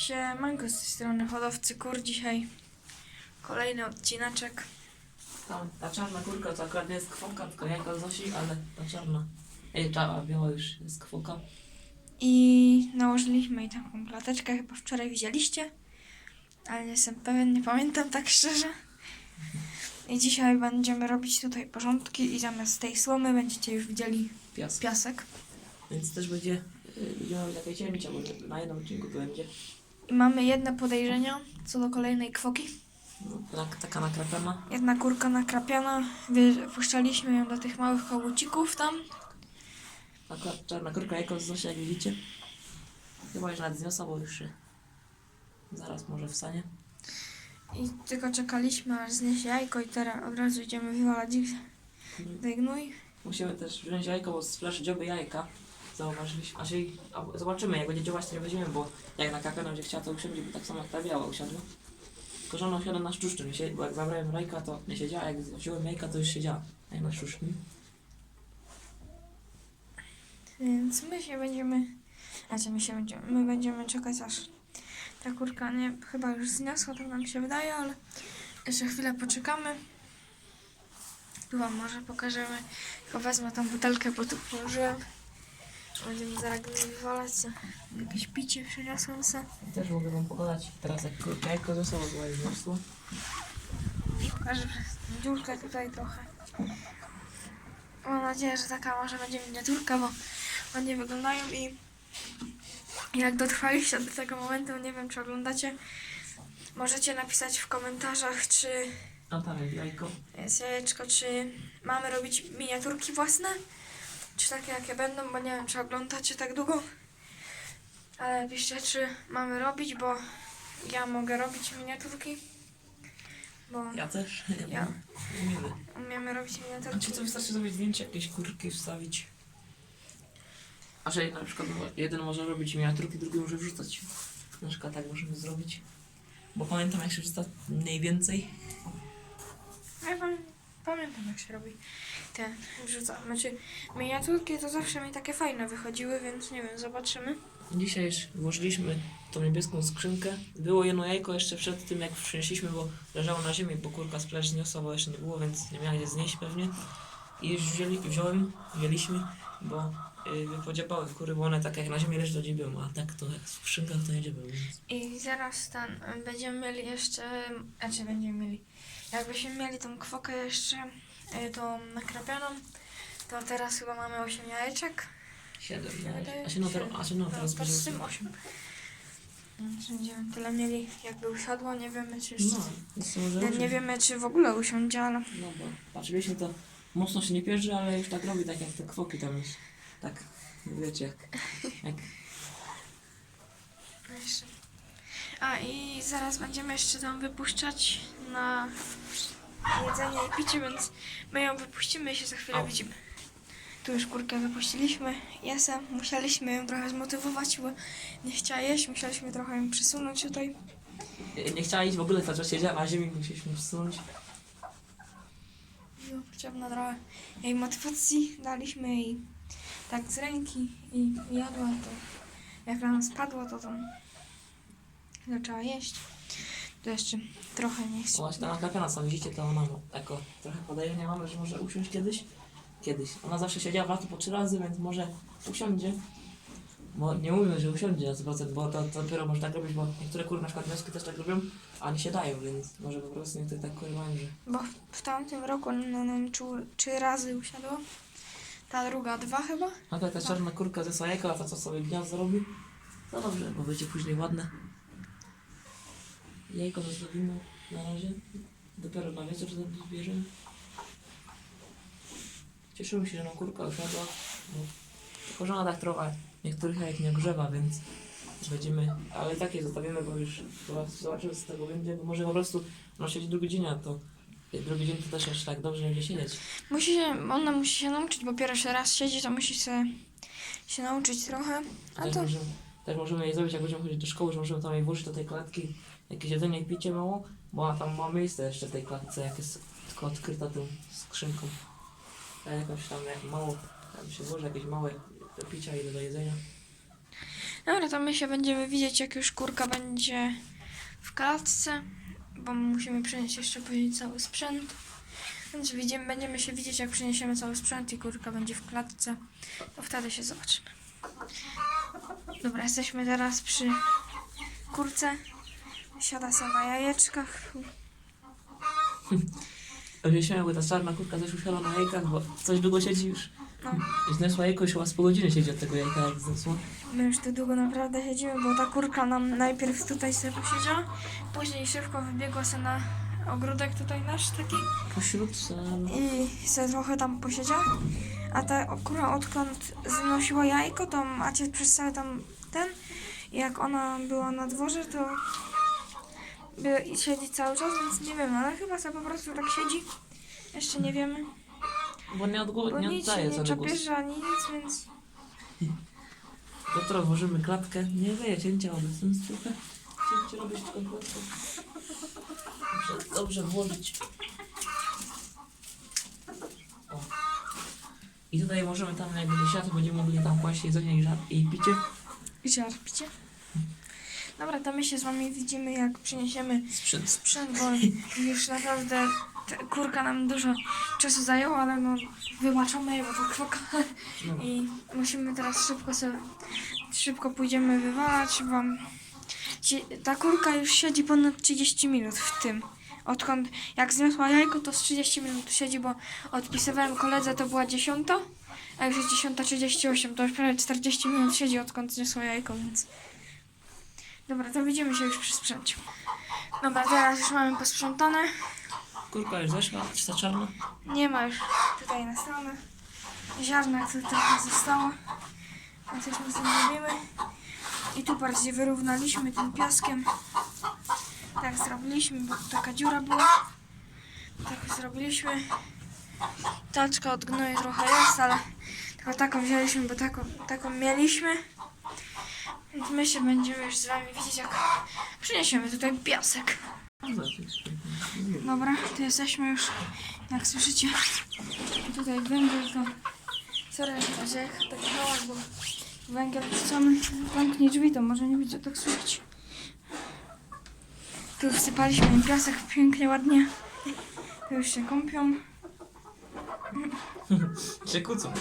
Siemanko z tej strony hodowcy kur. Dzisiaj kolejny odcineczek. Ta, ta czarna kurka to akurat nie jest kwoka, tylko jajko Zosi, ale ta czarna, ej, czarna, biała już jest kwoka. I nałożyliśmy jej taką klateczkę, chyba wczoraj widzieliście. Ale nie jestem pewien, nie pamiętam tak szczerze. I dzisiaj będziemy robić tutaj porządki i zamiast tej słomy będziecie już widzieli Piasek. piasek. Więc też będzie, będziemy mieć takie cięcia, może na jednym odcinku to będzie. I mamy jedne podejrzenia co do kolejnej kwoki. No, tak, taka nakrapiana. Jedna kurka nakrapiana, wy- wpuszczaliśmy ją do tych małych kogucików tam. Czarna kurka jajko Zosi, jak widzicie. Chyba już nawet zniosła, bo już się zaraz może wstanie. I tylko czekaliśmy aż zniesie jajko i teraz od razu idziemy wywalać ich. Daj gnój. Musimy też wziąć jajko, bo splash dzioby jajka. Zauważyliśmy, a czyli, a, zobaczymy, jak będzie działać, to nie weźmiemy, bo jak na kapianą będzie chciała, to usiądzie, bo tak samo jak biała usiadła. Tylko, że ona usiadła na nie siedzi, bo jak zabrałem rajka, to nie siedziała, jak wziąłem jajka, to już siedziała, jak na szczuszczu. Więc my się będziemy. Znaczy my się będziemy. My będziemy czekać aż ta kurka nie chyba już zniosła, tak nam się wydaje, ale jeszcze chwilę poczekamy. Tu wam może pokażemy. Tylko wezmę tą butelkę, bo tu położyłem. Będziemy zaraz wywalać. co? Jakieś picie przyniosłem se. Też mogę wam pokazać teraz, jak kurka jajko ze sobą była zniosło. Pokażę dziurkę tutaj trochę. Mam nadzieję, że taka może będzie miniaturka, bo ładnie wyglądają i jak dotrwaliście do tego momentu, nie wiem czy oglądacie, możecie napisać w komentarzach, czy A tam jest jajko. jest jajeczko, czy mamy robić miniaturki własne, czy takie jakie będą, bo nie wiem czy oglądacie tak długo. Ale piszcie, czy mamy robić, bo ja mogę robić miniaturki. Bo Ja też. Ja. Umiemy. umiemy robić A miniaturki. czy to wystarczy zrobić zdjęcie, jakieś kurki wstawić? A że na przykład mo- jeden może robić miniaturki, drugi może wrzucać. Na przykład tak możemy zrobić. Bo pamiętam jak się wrzuca mniej więcej. Ja pamiętam jak się robi te wrzuca. Znaczy miniaturki to zawsze mi takie fajne wychodziły, więc nie wiem, zobaczymy. Dzisiaj już włożyliśmy tą niebieską skrzynkę. Było jedno jajko jeszcze przed tym jak przynieśliśmy, bo leżało na ziemi, bo kurka z plaży zniosła, bo jeszcze nie było, więc nie miała je znieść pewnie. I już wzięli, wziąłem, wzięliśmy, bo podziapały kury, bo one tak jak na ziemi leży to dziebią, a tak to jak w skrzynkach to nie więc... I zaraz ten będziemy mieli jeszcze, znaczy będziemy mieli, jakbyśmy mieli tą kwokę jeszcze, y, tą nakrapianą, to teraz chyba mamy 8 jajeczek. Siedem, Się no. wydaje, A się siedem. teraz, a się No, teraz będzie patrzymy. osiem. Więc Będziemy tyle mieli, jakby usiadło, nie wiemy czy jeszcze, No, nie, nie wiemy czy w ogóle usiądzie, ale No bo patrzyliśmy to mocno się nie pierze, ale już tak robi, tak jak te kwoki tam już. Tak, wiecie, jak, jak jeszcze. A i zaraz będziemy jeszcze tam wypuszczać na jedzenie i picie, więc my ją wypuścimy i się za chwilę Au. widzimy. Tu już kurkę wypuściliśmy. Jesę, musieliśmy ją trochę zmotywować, bo nie chciała jeść, musieliśmy trochę ją przesunąć tutaj. nie chciała iść w ogóle, ta siedziała na ziemi, musieliśmy wsunąć. No, potrzebna trochę jej motywacji. Daliśmy jej tak z ręki i jadła to. Jak nam spadło, to tam zaczęła jeść. To jeszcze trochę nie chce. Właśnie ta nakrapiana, co widzicie, to ona jako trochę podejrzenia mamy, że może usiąść kiedyś. Kiedyś. Ona zawsze siedziała w latu po trzy razy, więc może usiądzie. Bo nie mówimy, że usiądzie na 100%, bo to, to dopiero może tak robić, bo niektóre kury na przykład wioski też tak robią, a oni się dają, więc może po prostu niektóre tak kury mają, że Bo w tamtym roku no, nam trzy razy usiadła. Ta druga dwa chyba. A ta, ta czarna kurka ze swojego, a ta co sobie gniazdo robi, no dobrze, bo będzie później ładne. Jajko zostawimy na razie. Dopiero na wieczór to zbierzemy. Cieszymy się, że nam kurka usiadła. Bo tylko, że ona tak trochę niektórych jajek nie ogrzewa, więc będziemy, ale takie zostawimy, bo już zobaczymy co z tego będzie, bo może po prostu ona siedzi drugi dzień, a to drugi dzień to też jeszcze tak dobrze nie będzie siedzieć. Musi się, ona musi się nauczyć, bo pierwszy raz siedzi, to musi się, się nauczyć trochę. A Też to możemy, też możemy jej zrobić, jak będziemy chodzić do szkoły, że możemy tam jej włożyć do tej klatki jakieś jedzenie i picie mało, bo ona tam ma miejsce jeszcze w tej klatce, jak jest tylko odkryta tą skrzynką. A jakąś tam jak mało, tam się włoży jakieś małe do picia i do jedzenia. Dobra, to my się będziemy widzieć, jak już kurka będzie w klatce, bo musimy przynieść jeszcze później cały sprzęt. Więc widzimy, będziemy się widzieć, jak przyniesiemy cały sprzęt i kurka będzie w klatce. To wtedy się zobaczymy. Dobra, jesteśmy teraz przy kurce. Siada sobie na jajeczkach. Objaśniałem, jakby ta czarna kurka też usiadła na jajkach, bo coś długo siedzi już. No. Zniosła jajko już chyba z pół godziny siedzi od tego jajka, jak zniosła. My już tu długo naprawdę siedzimy, bo ta kurka nam najpierw tutaj sobie posiedziała, później szybko wybiegła sobie na ogródek tutaj nasz taki Pośród sal. i sobie trochę tam posiedziała. A ta kurka odkąd znosiła jajko, to macie przez cały tam ten, i jak ona była na dworze, to i siedzi cały czas, więc nie wiem, ale chyba sobie po prostu tak siedzi. Jeszcze nie wiemy, Bo nie, odgło- bo nie nic się oddaje nie za głos. ani nic, więc Dopiero włożymy klatkę. Nie wyje cięcia obecnie trochę. Cięcie robić tylko klatką. Dobrze, dobrze włożyć. O. I tutaj możemy tam, jak będzie światło, będziemy mogli tam kłaść jedzenie i, żar- i picie? Dobra, to my się z wami widzimy, jak przyniesiemy Sprzęt. sprzęt, bo już naprawdę kurka nam dużo czasu zajęła, ale no wybaczamy bo to kurka. No. I musimy teraz szybko sobie, szybko pójdziemy wywalać, bo ci, ta kurka już siedzi ponad 30 minut w tym. Odkąd, jak zniosła jajko, to z 30 minut siedzi, bo odpisywałem koledze, to była 10, a już jest 10.38, to już prawie 40 minut siedzi, odkąd zniosła jajko, więc... Dobra, to widzimy się już przy sprzęcie. Dobra, teraz już mamy posprzątane. Kurka już zeszła, czy ta czarna? Nie ma już tutaj na stronę. Ziarnek tu trochę zostało. A coś my sobie robimy. I tu bardziej wyrównaliśmy tym piaskiem. Tak zrobiliśmy, bo tu taka dziura była. Tak zrobiliśmy. Taczka od gnoju trochę jest, ale tylko taką wzięliśmy, bo taką, taką mieliśmy. Więc my się będziemy już z wami widzieć, jak przyniesiemy tutaj piasek. Dobra, tu jesteśmy już, jak słyszycie. Tutaj węgiel to... Sorry, że tak hałas, bo węgiel wrzucamy. Zamknij drzwi, to może nie będzie tak słychać. Tu wsypaliśmy im piasek pięknie, ładnie. Tu już się kąpią. Się kłócą.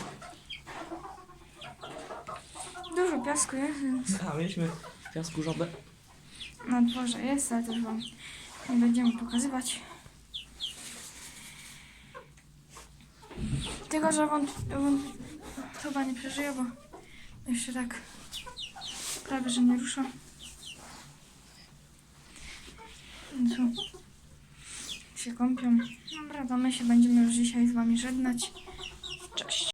Dużo piasku jest, więc A, mieliśmy w piasku żabę. na dworze jest, ale też wam nie będziemy pokazywać. Tylko, że on, on chyba nie przeżyje, bo jeszcze tak prawie, że nie rusza. No co? Się kąpią. Dobra, to my się będziemy już dzisiaj z wami żegnać. Cześć.